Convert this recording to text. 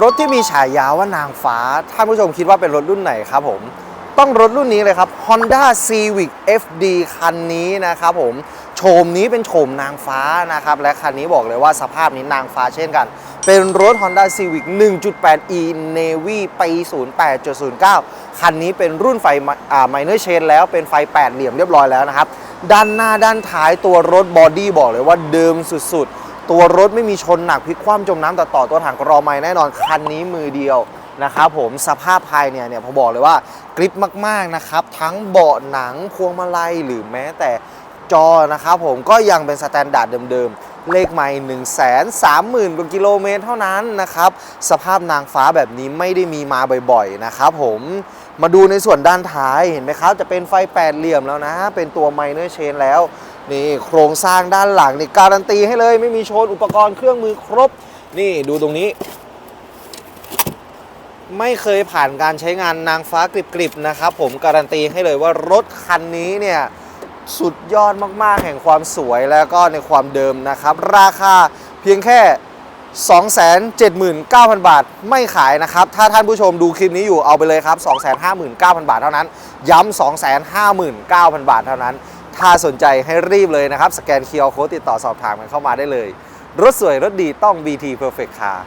รถที่มีฉายาว่านางฟ้า ท่านผู้ชมคิดว่าเป็นรถรุ่นไหนครับผม ต้องรถรุ่นนี้เลยครับ Honda Civic FD คันนี้นะครับผมโฉมนี้เป็นโฉมนางฟ้านะครับ และคันนี้บอกเลยว่าสภาพนี้นางฟ้าเช่นกัน เป็นรถ Honda Civic 1.8e Navy ปี08.09 คันนี้เป็นรุ่นไฟอ่า Minor c h a n แล้วเป็นไฟ 8 เหลี่ยมเรียบร้อยแล้วนะครับ ด้านหน้าด้านท้ายตัวรถบอดี้บอกเลยว่าเดิมสุดๆ ตัวรถไม่มีชนหนักพลิกคว่ำจมน้ำต่อต่อตัวถังกรอไม้แน่นอนคันนี้มือเดียวนะครับผมสภาพภายเนี่ยเนี่ยผมบอกเลยว่ากริปมากๆนะครับ ทั้งเบาะหนังพวงมาลัยหรือแม้แต่จอนะครับผมก็ยังเป็นสแตนดาร์ดเดิมๆ เลขไม่ 1 3 0 0 0 0กว่ากิโลเมตรเท่านั้นนะครับ สภาพนางฟ้าแบบนี้ไม่ได้มีมาบ่อยๆนะครับผมมาดูในส่วนด้านท้ายเห็นไหมครับ จะเป็นไฟแปดเหลี่ยมแล้วนะ เป็นตัว minor chain แล้ว นี่โครงสร้างด้านหลังนี่การันตีให้เลย ไม่มีโชนอุปกรณ์เครื่องมือครบ นี่ดูตรงนี้ ไม่เคยผ่านการใช้งานนางฟ้ากริบๆนะครับ ผมการันตีให้เลยว่ารถคันนี้เนี่ยสุดยอดมากๆ แห่งความสวยแล้วก็ในความเดิมนะครับ ราคาเพียงแค่ 279,000 บาทไม่ขายนะครับ ถ้าท่านผู้ชมดูคลิปนี้อยู่เอาไปเลยครับ 259,000 บาทเท่านั้น ย้ำ 259,000 บาทเท่านั้น ถ้าสนใจให้รีบเลยนะครับ สแกนเคอร์โค้ดติดต่อสอบถามกันเข้ามาได้เลย รถสวยรถดีต้อง BT Perfect Car